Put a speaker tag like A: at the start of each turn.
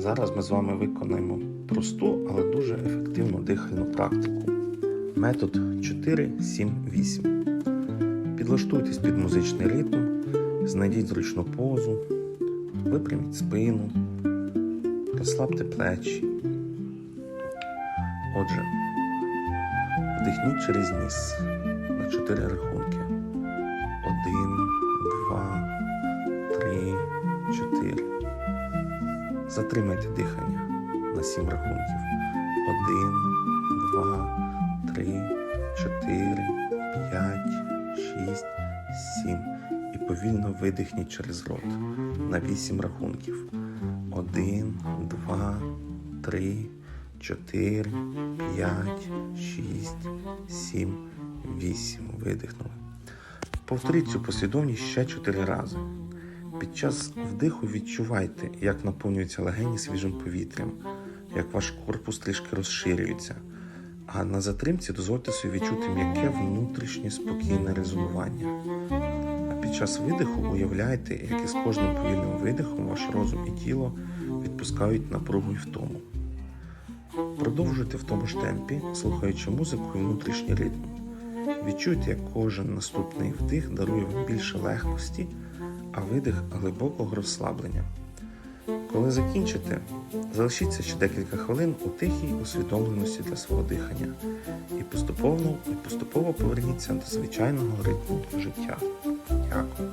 A: Зараз ми з вами виконаємо просту, але дуже ефективну дихальну практику. Метод 4-7-8. Підлаштуйтесь під музичний ритм, знайдіть зручну позу, випряміть спину, розслабте плечі. Отже, вдихніть через ніс на 4 рахунки. Затримайте дихання на 7 рахунків. 1, 2, 3, 4, 5, 6, 7. І повільно видихніть через рот на 8 рахунків. 1, 2, 3, 4, 5, 6, 7, 8. Видихнули. Повторіть цю послідовність ще 4 рази. Під час вдиху відчувайте, як наповнюються легені свіжим повітрям, як ваш корпус трішки розширюється. А на затримці дозвольте собі відчути м'яке внутрішнє спокійне резонування. А під час видиху уявляйте, як із кожним повільним видихом ваш розум і тіло відпускають напругу і втому. Продовжуйте в тому ж темпі, слухаючи музику і внутрішній ритм. Відчуйте, як кожен наступний вдих дарує вам більше легкості, а видих глибокого розслаблення. Коли закінчите, залишіться ще декілька хвилин у тихій усвідомленості для свого дихання і поступово, і поступово поверніться до звичайного ритму життя. Дякую.